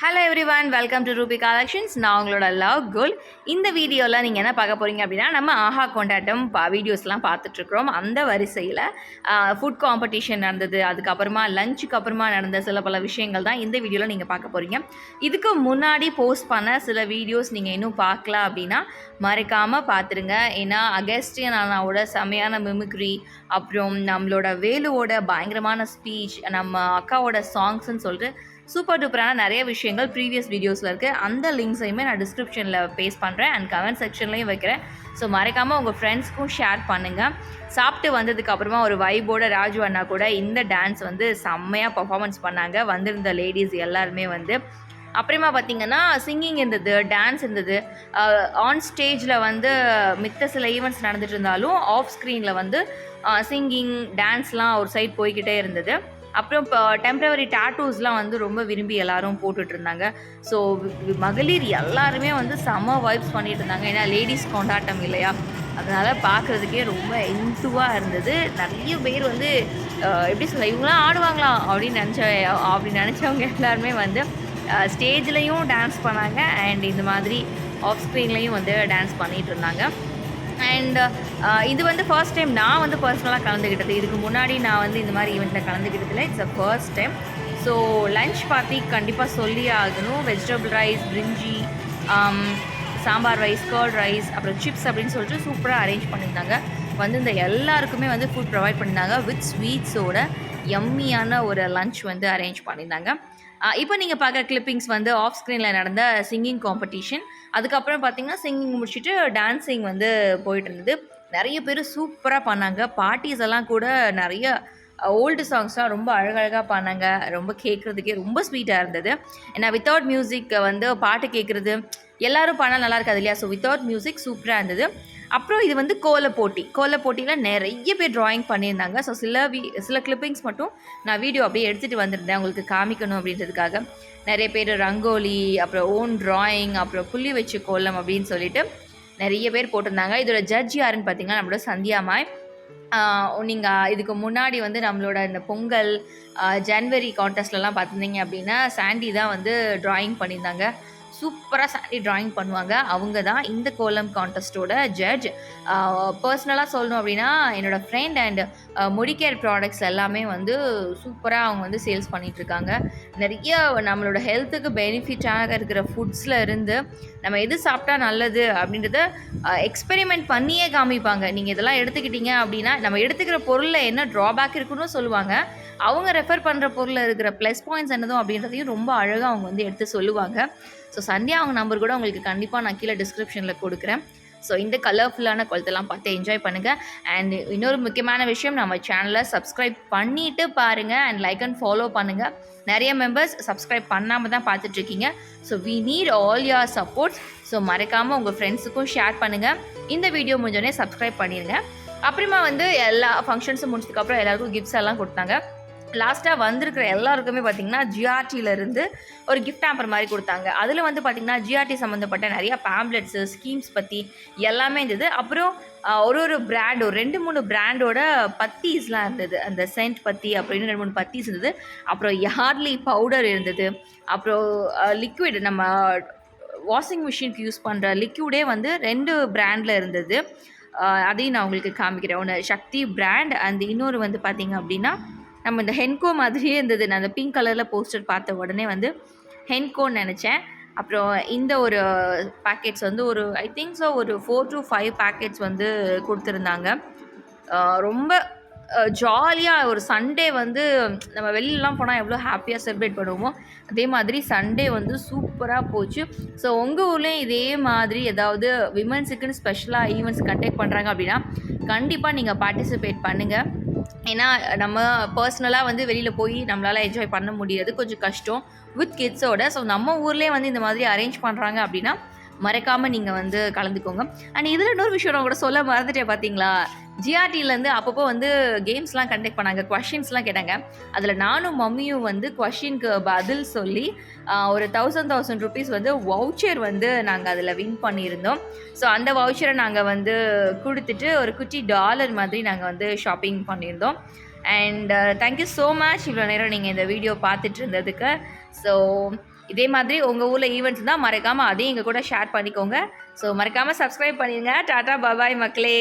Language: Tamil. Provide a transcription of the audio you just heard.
Hello everyone welcome to Ruby collections நான் உங்களோட லவ் குல் இந்த வீடியோவில் நீங்கள் என்ன பார்க்க போகிறீங்க அப்படின்னா நம்ம ஆஹா கொண்டாட்டம் பா வீடியோஸ்லாம் பார்த்துட்ருக்குறோம். அந்த வரிசையில் ஃபுட் காம்படிஷன் நடந்தது அதுக்கப்புறமா லஞ்சுக்கு அப்புறமா நடந்த சில பல விஷயங்கள் தான் இந்த வீடியோவில் நீங்கள் பார்க்க போகிறீங்க இதுக்கு முன்னாடி போஸ்ட் பண்ண சில வீடியோஸ் நீங்கள் இன்னும் பார்க்கல அப்படின்னா மறைக்காமல் பார்த்துருங்க. ஏன்னா அகஸ்டியன் அண்ணாவோட செமையான மிமிக்ரி அப்புறம் நம்மளோட வேலுவோட பயங்கரமான ஸ்பீச் நம்ம அக்காவோட சாங்ஸ்ன்னு சொல்லிட்டு சூப்பர் டூப்பரான நிறைய விஷயங்கள் ப்ரீவியஸ் வீடியோஸில் இருக்குது அந்த லிங்க்ஸையுமே நான் டிஸ்கிரிப்ஷனில் பேஸ்ட் பண்ணுறேன் அண்ட் கமெண்ட் செக்ஷன்லையும் வைக்கிறேன். ஸோ மறக்காமல் உங்கள் ஃப்ரெண்ட்ஸ்க்கும் ஷேர் பண்ணுங்கள் சாப்பிட்டு வந்ததுக்கப்புறமா ஒரு வைபோட ராஜு அண்ணா கூட இந்த டான்ஸ் வந்து செம்மையாக பர்ஃபாமன்ஸ் பண்ணாங்க. வந்திருந்த லேடிஸ் எல்லாருமே வந்து. அப்புறமா பார்த்தீங்கன்னா சிங்கிங் இருந்தது டான்ஸ் இருந்தது. ஆன் ஸ்டேஜில் வந்து மித்த சில ஈவெண்ட்ஸ் நடந்துட்டு இருந்தாலும் ஆஃப் ஸ்க்ரீனில் வந்து சிங்கிங் டான்ஸ்லாம் ஒரு சைட் போய்கிட்டே இருந்தது. அப்புறம் இப்போ டெம்ப்ரவரி டேட்டூஸ்லாம் வந்து ரொம்ப விரும்பி எல்லாரும் போட்டுட்டு இருந்தாங்க ஸோ மகளிர் எல்லாருமே வந்து செம வைப்ஸ் பண்ணிட்டு இருந்தாங்க ஏன்னா லேடிஸ் கொண்டாட்டம் இல்லையா? அதனால் பார்க்குறதுக்கே ரொம்ப இன்சுவாக இருந்தது. நிறைய பேர் வந்து எப்படி சொல்ல இவங்களாம் ஆடுவாங்களாம் அப்படின்னு நினச்ச அப்படி நினச்சவங்க எல்லாருமே வந்து ஸ்டேஜ்லேயும் டான்ஸ் பண்ணாங்க. அண்ட் இந்த மாதிரி ஆஃப் ஸ்க்ரீன்லேயும் வந்து டான்ஸ் பண்ணிகிட்டு இருந்தாங்க அண்ட் uh, இது வந்து ஃபர்ஸ்ட் டைம் நான் வந்து பர்சனலாக கலந்துக்கிட்டது இதுக்கு முன்னாடி நான் வந்து இந்த மாதிரி ஈவெண்ட்டில் கலந்துக்கிட்டதில்ல it's a first time so lunch party கண்டிப்பாக சொல்லி ஆகணும். Vegetable rice brinji sambar rice curd rice அப்புறம் சிப்ஸ் அப்படின்னு சொல்லிட்டு சூப்பராக அரேஞ்ச் பண்ணியிருந்தாங்க. வந்து இந்த எல்லாருக்குமே வந்து ஃபுட் ப்ரொவைட் பண்ணியிருந்தாங்க. வித் ஸ்வீட்ஸோட எம்மியான ஒரு லன்ச் வந்து அரேஞ்ச் பண்ணியிருந்தாங்க. இப்போ நீங்கள் பார்க்குற கிளிப்பிங்ஸ் வந்து ஆஃப் ஸ்க்ரீனில் நடந்த சிங்கிங் காம்படிஷன் அதுக்கப்புறம் பார்த்தீங்கன்னா சிங்கிங் முடிச்சுட்டு டான்ஸிங் வந்து போயிட்டு இருந்தது. நிறைய பேர் சூப்பராக பண்ணாங்க பார்ட்டிஸ் எல்லாம் கூட நிறைய ஓல்டு சாங்ஸ்லாம் ரொம்ப அழகழகாக பண்ணாங்க ரொம்ப கேட்குறதுக்கே ரொம்ப ஸ்வீட்டாக இருந்தது. ஏன்னா வித்தவுட் மியூசிக் வந்து பாட்டு கேட்குறது எல்லோரும் பண்ணால் நல்லா இருக்காது இல்லையா? ஸோ வித்தவுட் மியூசிக் சூப்பராக இருந்தது. அப்புறம் இது வந்து கோல போட்டி. கோல போட்டியில் நிறைய பேர் ட்ராயிங் பண்ணியிருந்தாங்க. ஸோ சில வீ சில கிளிப்பிங்ஸ் மட்டும் நான் வீடியோ அப்படியே எடுத்துகிட்டு வந்திருந்தேன். உங்களுக்கு காமிக்கணும் அப்படின்றதுக்காக. நிறைய பேர் ரங்கோலி அப்புறம் ஓன் ட்ராயிங் அப்புறம் புள்ளி வச்சு கோலம் அப்படின்னு சொல்லிட்டு நிறைய பேர் போட்டிருந்தாங்க. இதோட ஜட்ஜ் யாருன்னு பார்த்தீங்கன்னா நம்மளோட சந்தியாமாய் நீங்கள் இதுக்கு முன்னாடி வந்து நம்மளோட இந்த பொங்கல் ஜன்வரி ஜனவரி கான்டெஸ்ட்லலாம் பார்த்துருந்தீங்க அப்படின்னா சாண்டி தான் வந்து ட்ராயிங் பண்ணியிருந்தாங்க. சூப்பராக சாண்டி டிராயிங் பண்ணுவாங்க. அவங்க தான் இந்த கோலம் கான்டெஸ்ட்டோட ஜட்ஜ் பர்சனலாக சொல்லணும் அப்படின்னா என்னோடய ஃப்ரெண்ட் அண்ட் முடிக்கேர் ப்ராடக்ட்ஸ் எல்லாமே வந்து சூப்பராக அவங்க வந்து சேல்ஸ் பண்ணிகிட்ருக்காங்க நிறைய நம்மளோட ஹெல்த்துக்கு பெனிஃபிட்டாக இருக்கிற ஃபுட்ஸில் இருந்து நம்ம எது சாப்பிட்டா நல்லது அப்படின்றத எக்ஸ்பெரிமெண்ட் பண்ணியே காமிப்பாங்க. நீங்கள் இதெல்லாம் எடுத்துக்கிட்டீங்க அப்படின்னா நம்ம எடுத்துக்கிற பொருளில் என்ன ட்ராபேக் இருக்குன்னு சொல்லுவாங்க. அவங்க ரெஃபர் பண்ணுற பொருளில் இருக்கிற ப்ளஸ் பாயிண்ட்ஸ் என்னதும் அப்படின்றதையும் ரொம்ப அழகாக அவங்க வந்து எடுத்து சொல்லுவாங்க. ஸோ சந்தியா அவங்க நம்பர் கூட உங்களுக்கு கண்டிப்பாக நான் கீழே டிஸ்கிரிப்ஷனில் கொடுக்குறேன். ஸோ இந்த கலர்ஃபுல்லான குளத்தெல்லாம் பார்த்து என்ஜாய் பண்ணுங்கள் அண்ட் இன்னொரு முக்கியமான விஷயம் நம்ம சேனலை சப்ஸ்கிரைப் பண்ணிவிட்டு பாருங்கள் அண்ட் லைக் அண்ட் ஃபாலோ பண்ணுங்கள் நிறைய மெம்பர்ஸ் சப்ஸ்கிரைப் பண்ணாமல் தான் பார்த்துட்ருக்கீங்க so we need all your supports so மறக்காமல் உங்கள் ஃப்ரெண்ட்ஸுக்கும் ஷேர் பண்ணுங்கள் இந்த வீடியோ முடிஞ்சோடனே சப்ஸ்கிரைப் பண்ணிடுங்க அப்புறமா வந்து எல்லா ஃபங்க்ஷன்ஸும் முடிச்சதுக்கப்புறம் எல்லாருக்கும் கிஃப்ட்ஸ் எல்லாம் கொடுத்தாங்க. லாஸ்ட்டாக வந்திருக்கிற எல்லாருக்குமே பார்த்தீங்கன்னா ஜிஆர்டியிலேருந்து ஒரு கிஃப்ட் ஆம்பர் மாதிரி கொடுத்தாங்க. அதில் வந்து பார்த்தீங்கன்னா ஜிஆர்டி சம்மந்தப்பட்ட நிறைய பேம்ப்ளெட்ஸு ஸ்கீம்ஸ் பற்றி எல்லாமே இருந்தது. அப்புறம் ஒரு ஒரு பிராண்ட் ஒரு ரெண்டு மூணு பிராண்டோட பத்தீஸ்லாம் இருந்தது. அந்த சென்ட் பத்தி அப்படின்னு ரெண்டு மூணு பத்தீஸ் இருந்தது. அப்புறம் யார்லி பவுடர் இருந்தது. அப்புறம் லிக்விட் நம்ம வாஷிங் மிஷினுக்கு யூஸ் பண்ணுற லிக்யூடே வந்து ரெண்டு பிராண்டில் இருந்தது. அதையும் நான் உங்களுக்கு காமிக்கிறேன். ஒன்று சக்தி பிராண்ட் அந்த இன்னொரு வந்து பார்த்திங்க அப்படின்னா நம்ம இந்த ஹென்கோ மாதிரியே இருந்தது. நான் அந்த பிங்க் கலரில் போஸ்டர் பார்த்த உடனே வந்து ஹென்கோன்னு நினச்சேன். அப்புறம் இந்த ஒரு பேக்கெட்ஸ் வந்து ஒரு ஐ திங்க் ஸோ ஒரு ஃபோர் டு ஃபைவ் பேக்கெட்ஸ் வந்து கொடுத்துருந்தாங்க. ரொம்ப ஜாலியாக ஒரு சண்டே வந்து நம்ம வெளிலலாம் போனால் எவ்வளோ ஹாப்பியாக செலிப்ரேட் பண்ணுவோமோ அதே மாதிரி சண்டே வந்து சூப்பராக போச்சு. ஸோ உங்கள் ஊர்லேயும் இதே மாதிரி ஏதாவது விமன்ஸுக்குன்னு ஸ்பெஷலாக ஈவெண்ட்ஸ் கண்டக்ட் பண்ணுறாங்க அப்படின்னா கண்டிப்பாக நீங்கள் பார்ட்டிசிபேட் பண்ணுங்கள் ஏன்னா நம்ம பர்சனலாக வந்து வெளியில் போய் நம்மளால் என்ஜாய் பண்ண முடியாது. கொஞ்சம் கஷ்டம். வித் கிட்ஸோட ஸோ நம்ம ஊர்லேயே வந்து இந்த மாதிரி அரேஞ்ச் பண்ணுறாங்க அப்படின்னா மறக்காமல் நீங்கள் வந்து கலந்துக்கோங்க. அண்ட் இதில் இன்னொரு விஷயம் நான் கூட சொல்ல மறந்துட்டேன் பார்த்தீங்களா ஜிஆர்டிலேருந்து அப்பப்போ வந்து கேம்ஸ்லாம் கண்டக்ட் பண்ணாங்க. கொஷின்ஸ்லாம் கேட்டாங்க. அதில் நானும் மம்மியும் வந்து கொஷினுக்கு பதில் சொல்லி ஒரு தௌசண்ட் தௌசண்ட் ருபீஸ் வந்து வவுச்சர் வந்து நாங்கள் அதில் வின் பண்ணியிருந்தோம். ஸோ அந்த வவுச்சரை நாங்கள் வந்து கொடுத்துட்டு ஒரு குட்டி டாலர் மாதிரி நாங்கள் வந்து ஷாப்பிங் பண்ணியிருந்தோம். அண்ட் தேங்க்யூ ஸோ மச் இவ்வளோ நேரம் நீங்கள் இந்த வீடியோ பார்த்துட்டு இருந்ததுக்கு. ஸோ இதே மாதிரி உங்கள் ஊரில் ஈவெண்ட்ஸ் தான் மறக்காமல் அதையும் எங்கள் கூட ஷேர் பண்ணிக்கோங்க. ஸோ மறக்காமல் சப்ஸ்கிரைப் பண்ணிடுங்க டாட்டா பபாய் மக்களே.